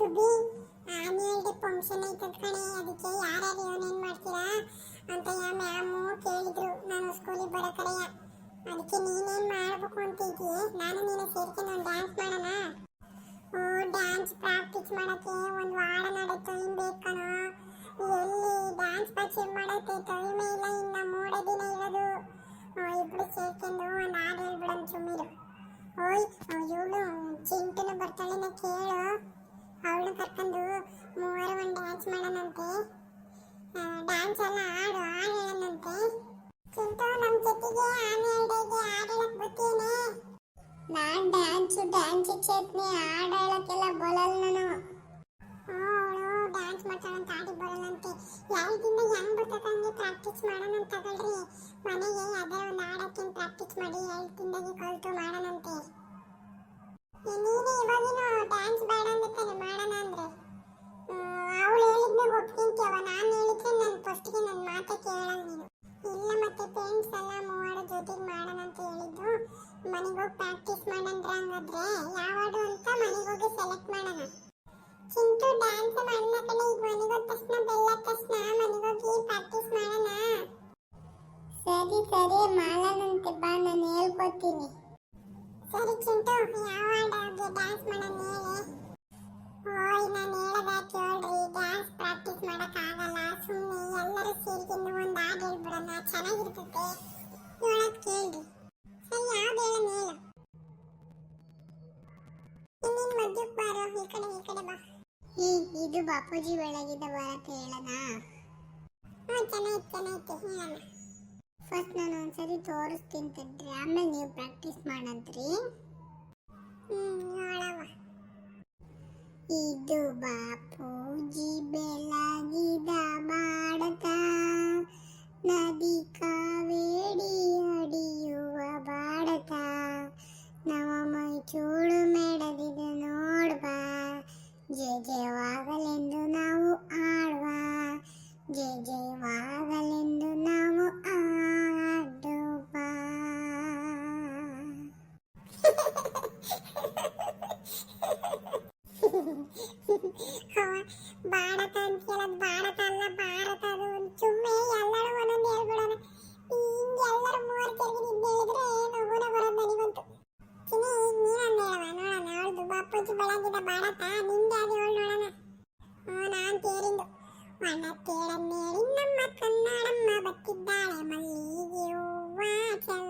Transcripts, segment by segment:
ಸುಬಿ annual function ಐತದ ಕಣೆ, ಅದಕ್ಕೆ ಯಾರ್ಯಾರು ಏನೇನು ಮಾಡ್ತೀರಾ ಅಂತ ಯಾ ಮ್ಯಾಮು ಕೇಳಿದ್ರು. ನಾನು ಸ್ಕೂಲಿಗೆ ಬರೋ ಕಡೆಯ. ಅದಕ್ಕೆ ನೀನೇನು ಮಾಡಬೇಕು ಅಂತ ಇದೀಯ ನಾನು ನೀನು ಸೇರ್ಕೊಂಡು ಒಂದು ಡ್ಯಾನ್ಸ್ ಮಾಡೋಣ? ಓ ಡ್ಯಾನ್ಸ್ ಪ್ರಾಕ್ಟೀಸ್ ಮಾಡಕ್ಕೆ ಒಂದು ವಾರ ನಡೆ ಟೈಮ್ ಬೇಕಣೋ ಎಲ್ಲಿ ಡ್ಯಾನ್ಸ್ ಪ್ರಾಕ್ಟೀಸ್ ಮಾಡಕ್ಕೆ ಟೈಮೇ ಇಲ್ಲ, ಇನ್ನ ಮೂರೇ ದಿನ ಇರೋದು. ಇಬ್ಬರು ಸೇರ್ಕೊಂಡು ಒಂದು ಹಾಡು ಹೇಳ್ಬಿಡೋಣ ಸುಮ್ಮೀರು ಓಯ್ ಇವಳು ಚಿಂತನೆ ಬರ್ತಾಳೆ ಕೇಳು. ಅವಳು ಕರ್ಕೊಂಡು ಮೂವರು ಒಂದು ಡ್ಯಾನ್ಸ್ ಮಾಡೋಣಂತೆ. ಡ್ಯಾನ್ಸ್ ಎಲ್ಲ ಹಾಡು ಹಾಡು ಹೇಳೋಣಂತೆ ಚಿಂತ ನಮ್ಮ ಜೊತೆಗೆ ಆನ್ಯುವಲ್ ಡೇಗೆ ಹಾಡು ಹೇಳಕ್ ಬರ್ತೀನಿ ನಾನ್ ಡ್ಯಾನ್ಸ್ ಡ್ಯಾನ್ಸ್ ಚಟ್ನಿ ಹಾಡು ಹೇಳಕ್ಕೆಲ್ಲ ಬರಲ್ಲ ನಾನು. ಅವಳು ಡ್ಯಾನ್ಸ್ ಮಾಡ್ತಾಳಂತ, ಆಡಿ ಬರಲ್ಲಂತೆ. ಯಾವ್ದಿಂದ ಹೆಂಗ್ ಬರ್ತದಂಗೆ ಪ್ರಾಕ್ಟೀಸ್ ಮಾಡೋಣ ಅಂತ ತಗೊಳ್ರಿ. ಮನೆಗೆ ಅದೇ ಒಂದು ಹಾಡಕ್ಕೆ ಪ್ರಾಕ್ಟೀಸ್ ಮಾಡಿ ಹೇಳ್ತಿಂದಾಗಿ ಕಲ್ತು ಮಾಡೋಣಂತೆ. ಏ, ನೀನೇ ಇವಾಗಿನ ಡ್ಯಾನ್ಸ್ ಬೇಡ ಅಂತಾನೆ ಮಾಡೋಣ ಅಂದ್ರೆ? ಅವಳು ಹೇಳಿದ್ನ ಒಪ್ಕೊಂತೀವ ನಾನು ಹೇಳಿದ್ರೆ ನನ್ನ ಫಸ್ಟ್ಗೆ ನನ್ನ ಮಾತೆ ಕೇಳಲ್ಲ ನೀನು. ಇಲ್ಲ ಮತ್ತೆ ಫ್ರೆಂಡ್ಸ್ ಎಲ್ಲ ಮೂವರು ಜೊತೆಗೆ ಮಾಡೋಣ ಅಂತ ಹೇಳಿದ್ದು. ಮನೆಗೆ ಹೋಗಿ ಪ್ರಾಕ್ಟೀಸ್ ಮಾಡಂದ್ರೆ ಹಂಗಾದ್ರೆ ಅಂತ ಮನೆಗೆ ಹೋಗಿ ಸೆಲೆಕ್ಟ್ ಮಾಡೋಣ. ಚಿಂಟು ಡ್ಯಾನ್ಸ್ ಮಾಡಿದ ಕಡೆ ಈಗ ಮನೆಗೆ ಹೋದ ತಕ್ಷಣ ಬೆಲ್ಲ ತಕ್ಷಣ ಮನೆಗೆ ಹೋಗಿ ಪ್ರಾಕ್ಟೀಸ್ ಮಾಡೋಣ. ಸರಿ ಸರಿ ಮಾಡೋಣಂತೆ ಬಾ ನಾನು ಹೇಳ್ಕೊತೀನಿ ಸರಿ ಚಿಂಟು ಯಾವ ಹಾಡಾಗಿ ಡ್ಯಾನ್ಸ್ ಮಾಡೋಣ ಹೇಳಿ. ಓಯ್ ನಾನು ಹೇಳದ ಕೇಳ್ರಿ ಡ್ಯಾನ್ಸ್ ಪ್ರಾಕ್ಟೀಸ್ ಮಾಡಕ್ ಆಗಲ್ಲ. ಸುಮ್ಮನೆ ಎಲ್ಲರೂ ಸೇರಿಕೊಂಡು ಒಂದು ಹಾಡು ಹೇಳ್ಬಿಡೋಣ. ಚೆನ್ನಾಗಿರ್ತೈತೆ. ಹೇಳಕ್ ಕೇಳ್ರಿ. ಸರಿ ಯಾವ್ದು ಹೇಳೋಣ ಹೇಳು. ಇನ್ನೇನು ಮಧ್ಯಕ್ಕೆ ಬಾರೋ? ಈ ಕಡೆ ಈ ಕಡೆ ಬಾ. ಈ ಇದು ಬಾಪೂಜಿ ಬೆಳಗಿದ ಬರತ್ತೆ ಹೇಳೋಣ ಹ್ಞೂ ಚೆನ್ನಾಗಿತ್ತು ಚೆನ್ನಾಗಿತ್ತು. ಹೇಳೋಣ. ಫಸ್ಟ್ ನಾನು ಒಂದ್ಸರಿ ತೋರಿಸ್ತೀನಿ ತಡ್ರಿ. ಆಮೇಲೆ ನೀವು ಪ್ರಾಕ್ಟೀಸ್ ಮಾಡಂತ್ರಿ ಇದು ಬಾಪೂಜಿ ಬೆಳಗಿದ ಭಾರತ ನದಿ ಕಾವೇರಿ ಭಾರತ ಅಂತ ಹೇಳೋದು ಭಾರತ ಅಲ್ಲ ಭಾರತ ಅದು ಸುಮ್ಮನೆ ಎಲ್ಲರೂ ಒಂದೊಂದು ಹೇಳ್ಬಿಡೋಣ ಹಿಂಗೆ ಎಲ್ಲರೂ ಮೂವರು ತೆರಿಗೆ ನಿಂದು ಹೇಳಿದ್ರೆ ನಗುನ ಬರೋದು ನನಗಂತೂ ಚಿನ್ನಿ ನೀನೊಂದು ಹೇಳವ ನೋಡೋಣ ಅವಳದು ಬಾಪೂಜಿ ಬೆಳಗಿದ ಭಾರತ ನಿಂದೆ ಅದು ಹೇಳು ನೋಡೋಣ ಹ್ಞೂ ನಾನು ತೇರಿಂದು ಮಣ್ಣ ತೇಳನ್ನೇಳಿ ನಮ್ಮ ಕನ್ನಡಮ್ಮ ಬತ್ತಿದ್ದಾಳೆ ಮಲ್ಲಿಗೆ ಹೂವ ಚೆಲ್ಲೀರೋ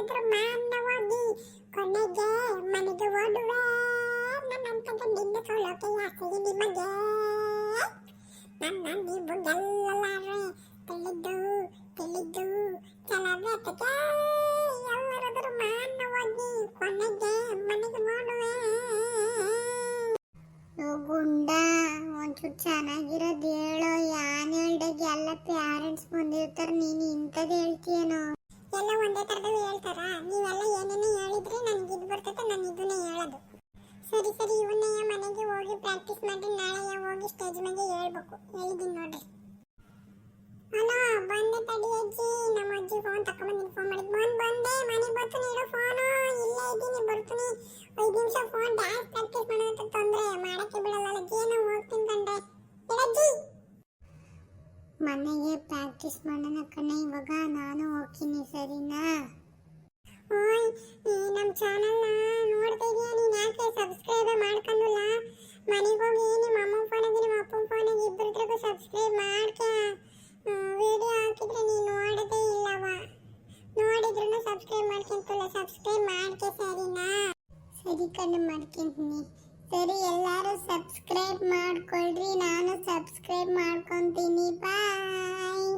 ಚಲವೇಟಕ್ಕೆ ಮಾನವಾಗಿ ಕೊನೆಗೆ ಮನೆಗೆ ಓಡುವೆ. ನನ್ನಂತದ ನಿನ್ನ ಸೋಲೋಕೆ ಆಸೆಗೆ ನಿಮಗೆ. ನನ್ನ ನೀವು ಗೆಲ್ಲಲಾರೆ ತಿಳಿದು ತಿಳಿದು ಚಲವೇಟಕ್ಕೆ ಎಲ್ಲರಿದ್ರು ಮಾನವಾಗಿ ಕೊನೆಗೆ ಮನೆಗೆ ಓಡುವೆ. ಗುಂಡ, ಒಂಚೂರು ಚೆನ್ನಾಗಿರೋದು ಹೇಳೋ. ಯಾನ್ ಹೇಳ್ದಾಗ ಎಲ್ಲ ಪ್ಯಾರೆಂಟ್ಸ್ ಬಂದಿರ್ತಾರೆ. ನೀನು ಇಂಥದ್ದು ಹೇಳ್ತೀಯೇನೋ. ಎಲ್ಲ ಒಂದೇ ಥರದವು ಹೇಳ್ತಾರ? ನೀವೆಲ್ಲ ಏನೇನೇ ಹೇಳಿದ್ರೆ ನನಗೆ ಇದು ಬರ್ತೈತೆ ನಾನು ಇದನ್ನೇ ಹೇಳೋದು. ಸರಿ ಸರಿ ಇವನ್ನೇ ಮನೆಗೆ ಹೋಗಿ ಪ್ರಾಕ್ಟೀಸ್ ಮಾಡಿ ನಾಳೆ ಹೋಗಿ ಸ್ಟೇಜ್ ಮೇಲೆ ಹೇಳ್ಬೇಕು. ಹೇಳಿದ್ದೀನಿ ನೋಡ್ರಿ. ಅಲೋ, ಬಂದೆ ತಡಿ ಅಜ್ಜಿ ಫೋನ್ ತಕೊಂಬಂದಿನಿ ಫೋನ್ ಮಾಡಿದ್ ಬಂದ್ ಬಂದೆ ಮನೆಗೆ ಬರ್ತೀನಿ ಇಡೋ ಫೋನು ಇಲ್ಲೇ ಇದ್ದೀನಿ ಬರ್ತೀನಿ ಐದು ನಿಮಿಷ ಫೋನ್ ಡ್ಯಾನ್ಸ್ ಪ್ರಾಕ್ಟೀಸ್ ಮಾಡೋಂತ ತೊಂದ್ರೆ ಮಾಡಕ್ಕೆ ಬಿಡಲ್ಲ ಅಜ್ಜಿ ಏನೋ ಹೋಗ್ತೀನಿ ಕಂಡ್ರೆ ಇಡಜ್ಜಿ ಮನೆಗೆ ಪ್ರಾಕ್ಟೀಸ್ ಮಾಡೋಣ ಕಣೆ ಇವಾಗ ನಾನು ಹೋಗ್ತೀನಿ ಸರಿನಾ? ಓಯ್ ಈ ನಮ್ಮ ಚಾನಲ್ನ ನೋಡ್ತಾ ಇದೀಯ ನೀನು ಯಾಕೆ ಸಬ್ಸ್ಕ್ರೈಬ್ ಮಾಡ್ಕೊಂಡಿಲ್ಲ ಮನೆಗೆ ಹೋಗಿ ನಿಮ್ಮ ಅಮ್ಮ ಫೋನಾಗಿ ನಿಮ್ಮ ಅಪ್ಪನ ಫೋನಾಗಿ ಇಬ್ಬರಿಗೂ ಸಬ್ಸ್ಕ್ರೈಬ್ ಮಾಡ್ಕೆ. ವಿಡಿಯೋ ಹಾಕಿದ್ರೆ ನೀನು ನೋಡೋದೇ ಇಲ್ಲವ. ನೋಡಿದ್ರು ಸಬ್ಸ್ಕ್ರೈಬ್ ಮಾಡ್ಕೊಂತಲ್ಲ ಸಬ್ಸ್ಕ್ರೈಬ್ ಮಾಡ್ಕೆ ಸರಿನಾ? ಸರಿ ಕಣ್ಣು ಮಾಡ್ಕೊಂತೀನಿ. ಸರಿ ಎಲ್ಲರೂ ಸಬ್ಸ್ಕ್ರೈಬ್ ಮಾಡ್ಕೊಳ್ರಿ. ನಾನು ಸಬ್ಸ್ಕ್ರೈಬ್ ಮಾಡ್ಕೊತೀನಿ. ಬಾಯ್